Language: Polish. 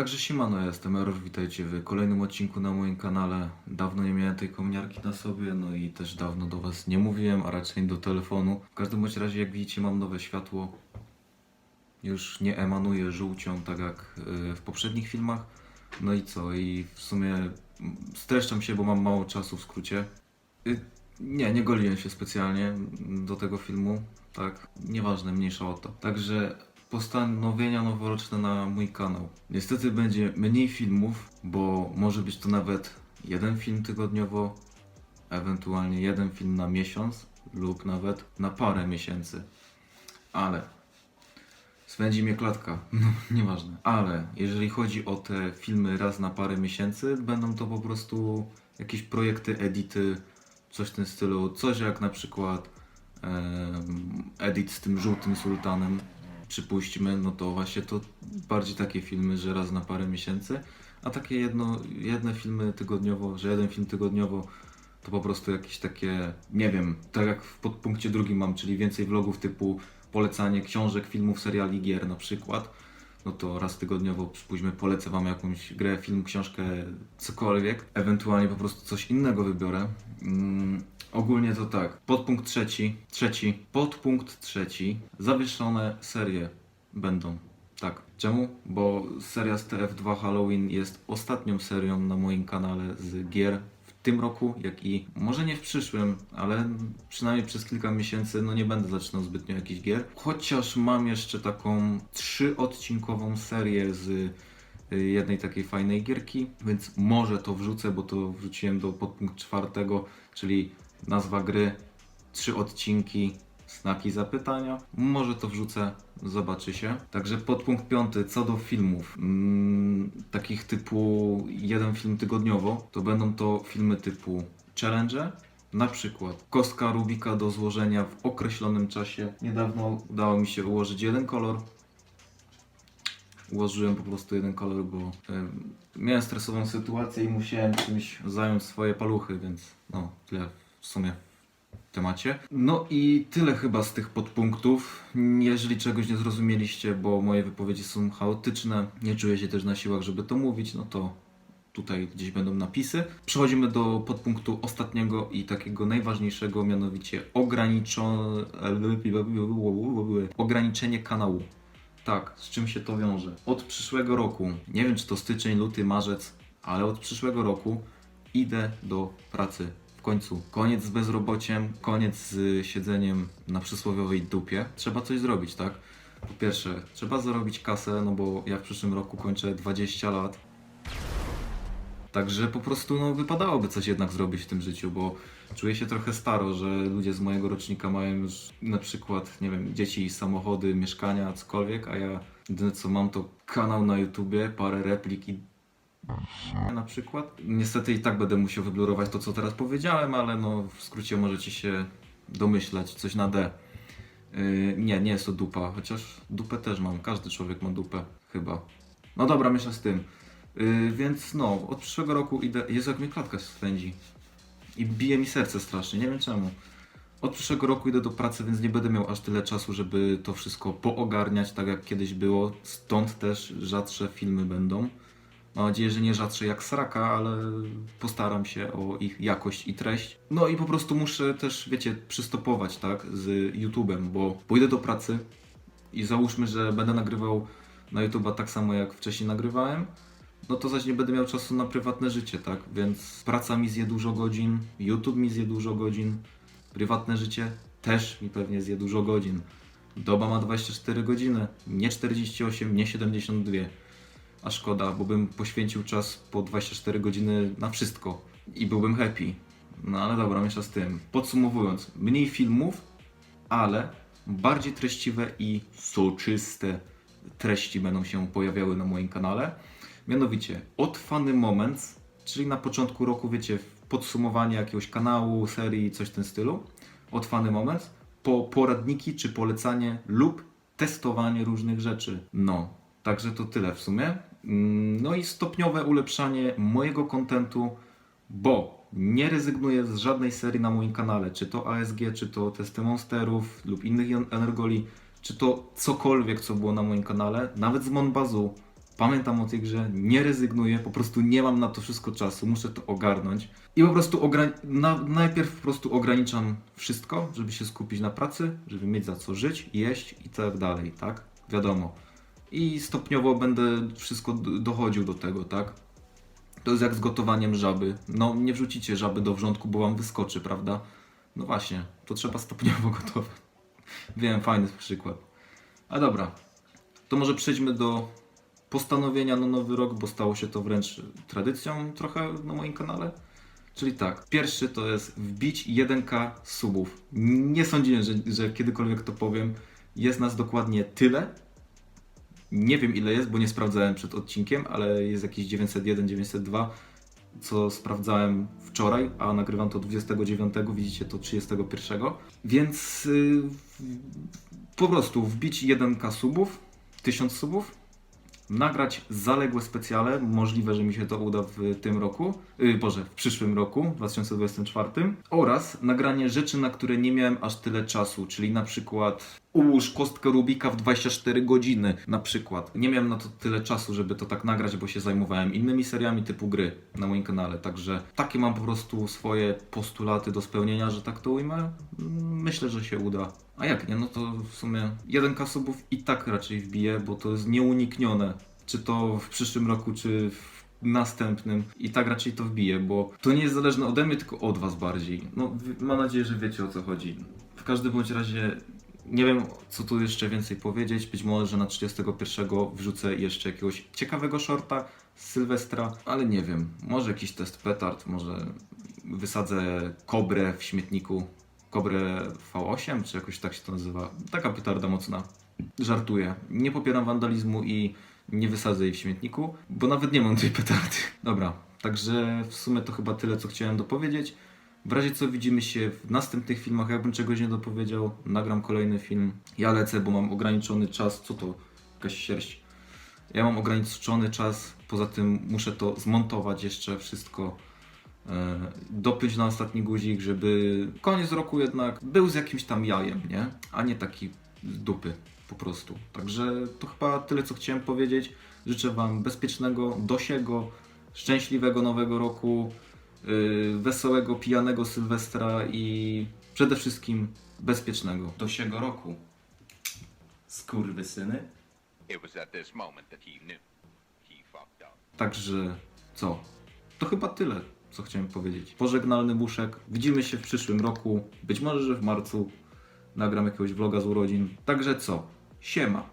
Także siemano, ja jestem Error, witajcie w kolejnym odcinku na moim kanale. Dawno nie miałem tej kominiarki na sobie, no i też dawno do Was nie mówiłem, a raczej do telefonu. W każdym bądź razie, jak widzicie, mam nowe światło. Już nie emanuje żółcią, tak jak y, w poprzednich filmach. No i co? I w sumie streszczam się, bo mam mało czasu w skrócie. Y, Nie, nie goliłem się specjalnie do tego filmu, tak? Nieważne, mniejsza o to. Także postanowienia noworoczne na mój kanał. Niestety będzie mniej filmów, bo może być to nawet jeden film tygodniowo, ewentualnie jeden film na miesiąc lub nawet na parę miesięcy. Ale spędzi mnie klatka, no nieważne. Ale jeżeli chodzi o te filmy raz na parę miesięcy, będą to po prostu jakieś projekty, edity, coś w tym stylu. Coś jak na przykład edit z tym żółtym sultanem, przypuśćmy, no to właśnie to bardziej takie filmy, że raz na parę miesięcy, a takie jedno, jedne filmy tygodniowo, że jeden film tygodniowo to po prostu jakieś takie, nie wiem, tak jak w podpunkcie drugim mam, czyli więcej vlogów typu polecanie książek, filmów, seriali, gier na przykład, no to raz tygodniowo przypuśćmy polecę Wam jakąś grę, film, książkę, cokolwiek, ewentualnie po prostu coś innego wybiorę. Mm, ogólnie to tak, podpunkt trzeci, trzeci, podpunkt trzeci, zawieszone serie będą. Tak. Czemu? Bo seria z TF2 Halloween jest ostatnią serią na moim kanale z gier tym roku, jak i może nie w przyszłym, ale przynajmniej przez kilka miesięcy no nie będę zaczynał zbytnio jakichś gier. Chociaż mam jeszcze taką trzyodcinkową serię z y, jednej takiej fajnej gierki, więc może to wrzucę, bo to wrzuciłem do podpunkt czwartego, czyli nazwa gry, trzy odcinki, znaki zapytania. Może to wrzucę, zobaczy się. Także podpunkt piąty, co do filmów, mm, takich typu jeden film tygodniowo, to będą to filmy typu challenge, na przykład kostka Rubika do złożenia w określonym czasie. Niedawno udało mi się ułożyć jeden kolor. Ułożyłem po prostu jeden kolor, bo em, miałem stresową sytuację i musiałem czymś zająć swoje paluchy, więc no, tyle w sumie temacie. No i tyle chyba z tych podpunktów. Jeżeli czegoś nie zrozumieliście, bo moje wypowiedzi są chaotyczne, nie czuję się też na siłach, żeby to mówić, no to tutaj gdzieś będą napisy. Przechodzimy do podpunktu ostatniego i takiego najważniejszego, mianowicie ograniczo... ograniczenie kanału. Tak, z czym się to wiąże? Od przyszłego roku, nie wiem czy to styczeń, luty, marzec, ale od przyszłego roku idę do pracy. W końcu koniec z bezrobociem, koniec z siedzeniem na przysłowiowej dupie. Trzeba coś zrobić, tak? Po pierwsze, trzeba zarobić kasę, no bo ja w przyszłym roku kończę 20 lat. Także po prostu no, wypadałoby coś jednak zrobić w tym życiu, bo czuję się trochę staro, że ludzie z mojego rocznika mają już na przykład, nie wiem, dzieci, samochody, mieszkania, cokolwiek, a ja jedyne co mam to kanał na YouTubie, parę replik i na przykład. Niestety i tak będę musiał wyblurować to, co teraz powiedziałem, ale no w skrócie możecie się domyślać, coś na D. Yy, nie, nie jest to dupa, chociaż dupę też mam, każdy człowiek ma dupę, chyba. No dobra, myślę z tym. Yy, więc no, od przyszłego roku idę. Jezu, jak mnie klatka swędzi. I bije mi serce strasznie, nie wiem czemu. Od przyszłego roku idę do pracy, więc nie będę miał aż tyle czasu, żeby to wszystko poogarniać, tak jak kiedyś było. Stąd też rzadsze filmy będą. Mam nadzieję, że nie rzadsze jak sraka, ale postaram się o ich jakość i treść. No i po prostu muszę też, wiecie, przystopować, tak, z YouTube'em, bo pójdę do pracy i załóżmy, że będę nagrywał na YouTube'a tak samo jak wcześniej nagrywałem, no to zaś nie będę miał czasu na prywatne życie, tak? Więc praca mi zje dużo godzin, YouTube mi zje dużo godzin, prywatne życie też mi pewnie zje dużo godzin. Doba ma 24 godziny, nie 48, nie 72. A szkoda, bo bym poświęcił czas po 24 godziny na wszystko i byłbym happy. No ale dobra, miesza z tym. Podsumowując, mniej filmów, ale bardziej treściwe i soczyste treści będą się pojawiały na moim kanale. Mianowicie od Funny Moments, czyli na początku roku, wiecie, podsumowanie jakiegoś kanału, serii, coś w tym stylu. Od Funny Moments po poradniki czy polecanie lub testowanie różnych rzeczy. No, także to tyle w sumie. Mm, No i stopniowe ulepszanie mojego kontentu, bo nie rezygnuję z żadnej serii na moim kanale, czy to ASG, czy to testy monsterów lub innych en- energoli, czy to cokolwiek, co było na moim kanale, nawet z Monbazu pamiętam o tej grze, nie rezygnuję, po prostu nie mam na to wszystko czasu, muszę to ogarnąć. I po prostu na, najpierw po prostu ograniczam wszystko, żeby się skupić na pracy, żeby mieć za co żyć, jeść i tak dalej, tak? Wiadomo. I stopniowo będę wszystko dochodził do tego, tak? To jest jak z gotowaniem żaby. No, nie wrzucicie żaby do wrzątku, bo wam wyskoczy, prawda? No właśnie, to trzeba stopniowo gotować. Wiem, fajny przykład. A dobra, to może przejdźmy do postanowienia na nowy rok, bo stało się to wręcz tradycją trochę na moim kanale. Czyli tak, pierwszy to jest wbić 1k subów. Nie sądziłem, że, że kiedykolwiek to powiem. Jest nas dokładnie tyle. Nie wiem ile jest, bo nie sprawdzałem przed odcinkiem, ale jest jakieś 901, 902, co sprawdzałem wczoraj, a nagrywam to 29, widzicie to 31. Więc yy, po prostu wbić 1k subów, 1000 subów, nagrać zaległe specjale, możliwe, że mi się to uda w tym roku, yy, Boże, w przyszłym roku, 2024, oraz nagranie rzeczy, na które nie miałem aż tyle czasu, czyli na przykład ułóż kostkę Rubika w 24 godziny, na przykład. Nie miałem na to tyle czasu, żeby to tak nagrać, bo się zajmowałem innymi seriami typu gry na moim kanale, także takie mam po prostu swoje postulaty do spełnienia, że tak to ujmę. Myślę, że się uda. A jak nie, no to w sumie 1k subów i tak raczej wbije, bo to jest nieuniknione. Czy to w przyszłym roku, czy w następnym. I tak raczej to wbije, bo to nie jest zależne ode mnie, tylko od was bardziej. No, mam nadzieję, że wiecie o co chodzi. W każdym bądź razie nie wiem, co tu jeszcze więcej powiedzieć. Być może na 31 wrzucę jeszcze jakiegoś ciekawego shorta z Sylwestra, ale nie wiem. Może jakiś test petard, może wysadzę kobrę w śmietniku. Kobrę V8, czy jakoś tak się to nazywa. Taka petarda mocna. Żartuję. Nie popieram wandalizmu i nie wysadzę jej w śmietniku, bo nawet nie mam tej petardy. Dobra, także w sumie to chyba tyle, co chciałem dopowiedzieć. W razie co widzimy się w następnych filmach, jakbym czegoś nie dopowiedział, nagram kolejny film. Ja lecę, bo mam ograniczony czas. Co to? Jakaś sierść. Ja mam ograniczony czas, poza tym muszę to zmontować jeszcze wszystko. e, Dopiąć na ostatni guzik, żeby koniec roku jednak był z jakimś tam jajem, nie? A nie taki z dupy po prostu. Także to chyba tyle, co chciałem powiedzieć. Życzę Wam bezpiecznego, dosiego, szczęśliwego nowego roku, wesołego, pijanego Sylwestra i przede wszystkim bezpiecznego dosiego roku. Skurwysyny. Także co? To chyba tyle, co chciałem powiedzieć. Pożegnalny buszek. Widzimy się w przyszłym roku. Być może, że w marcu nagram jakiegoś vloga z urodzin. Także co? Siema.